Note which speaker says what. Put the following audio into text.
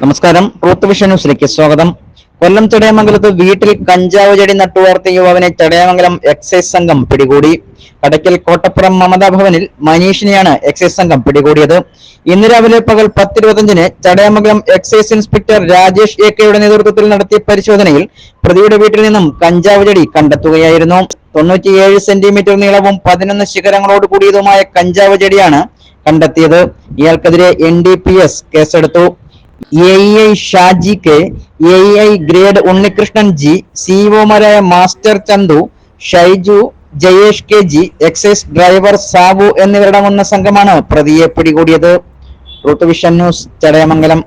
Speaker 1: നമസ്കാരം. Ruth vision ന്യൂസിലേക്ക് സ്വാഗതം. കൊല്ലം ചടയമംഗലത്ത് വീട്ടിൽ കഞ്ചാവ് ചെടി നട്ടുവളർത്തിയ യുവാവിനെ ചടയമംഗലം എക്സൈസ് സംഘം പിടികൂടി. കടയ്ക്കൽ കോട്ടപ്പുറം മമതാ ഭവനിൽ മനീഷിനെയാണ് എക്സൈസ് സംഘം പിടികൂടിയത്. ഇന്ന് രാവിലെ പകൽ പത്തിരുപത്തഞ്ചിന് Chadayamangalam excise inspector Rajesh A കെയുടെ നേതൃത്വത്തിൽ നടത്തിയ പരിശോധനയിൽ പ്രതിയുടെ വീട്ടിൽ നിന്നും കഞ്ചാവ് ചെടി കണ്ടെത്തുകയായിരുന്നു. തൊണ്ണൂറ്റിയേഴ് സെന്റിമീറ്റർ നീളവും പതിനൊന്ന് ശിഖരങ്ങളോട് കൂടിയതുമായ കഞ്ചാവ് ചെടിയാണ് കണ്ടെത്തിയത്. ഇയാൾക്കെതിരെ എൻ ഡി പി എസ് കേസെടുത്തു. A I Shaji K A I grade Unnikrishnan G സിഇഒമാരായ master Chandu Shaiju Jayesh K G excise driver Sabu എന്നിവരടങ്ങുന്ന സംഘമാണ് പ്രതിയെ പിടികൂടിയത്. Root vision news Chadayamangalam.